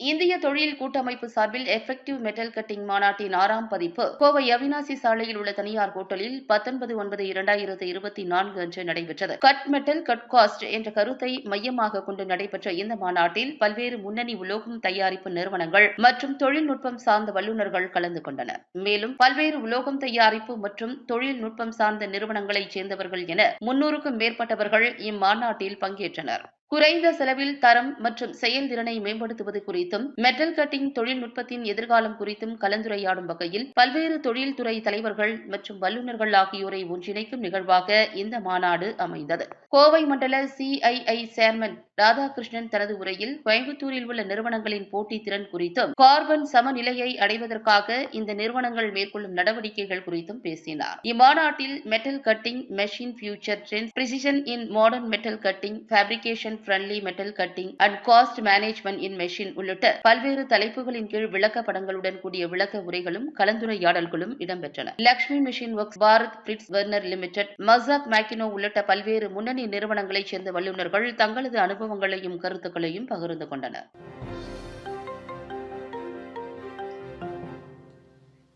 இந்திய தொழில் கூட்டமைப்பு சார்பில் எஃபெக்டிவ் மெட்டல் கட்டிங் மாநாட்டின் ஆறாம் பதிப்பு கோவை அவினாசி சாலையில் உள்ள தனியார் ஹோட்டலில் பத்தொன்பது ஒன்பது இரண்டாயிரத்து இருபத்தி நான்கு அன்று நடைபெற்றது. கட் மெட்டல் கட் காஸ்ட் என்ற கருத்தை மையமாக கொண்டு நடைபெற்ற இந்த மாநாட்டில் பல்வேறு முன்னணி உலோகம் தயாரிப்பு நிறுவனங்கள் மற்றும் தொழில்நுட்பம் சார்ந்த வல்லுநர்கள் கலந்து கொண்டனர். மேலும் பல்வேறு உலோகம் தயாரிப்பு மற்றும் தொழில்நுட்பம் சார்ந்த நிறுவனங்களைச் சேர்ந்தவர்கள் என முன்னூறுக்கும் மேற்பட்டவர்கள் இம்மாநாட்டில் பங்கேற்றனர். குறைந்த செலவில் தரம் மற்றும் செயல்திறனை மேம்படுத்துவது குறித்தும் மெட்டல் கட்டிங் தொழில்நுட்பத்தின் எதிர்காலம் குறித்தும் கலந்துரையாடும் வகையில் பல்வேறு தொழில்துறை தலைவர்கள் மற்றும் வல்லுநர்கள் ஆகியோரை ஒன்றிணைக்கும் நிகழ்வாக இந்த மாநாடு அமைந்தது. கோவை மண்டல சிஐஐ சேர்மன் ராதாகிருஷ்ணன் தனது உரையில் கோயம்புத்தூரில் உள்ள நிறுவனங்களின் போட்டித் திறன் குறித்தும் கார்பன் சமநிலையை அடைவதற்காக இந்த நிறுவனங்கள் மேற்கொள்ளும் நடவடிக்கைகள் குறித்தும் பேசினார். இம்மாநாட்டில் metal cutting machine future trend precision in modern metal cutting fabrication friendly metal cutting and cost management in machine உள்ளிட்ட பல்வேறு தலைப்புகளின் கீழ் விளக்கப்படங்களுடன் கூடிய விளக்க உரைகளும் கலந்துரையாடல்களும் இடம்பெற்றன. Lakshmi machine works Bharat Fritz Werner limited Mazak Makino உள்ளிட்ட பல்வேறு முன்னணி நிறுவனங்களைச் சேர்ந்த வல்லுநர்கள் தங்களது அனுபவங்களையும் கருத்துக்களையும் பகிர்ந்து கொண்டனர்.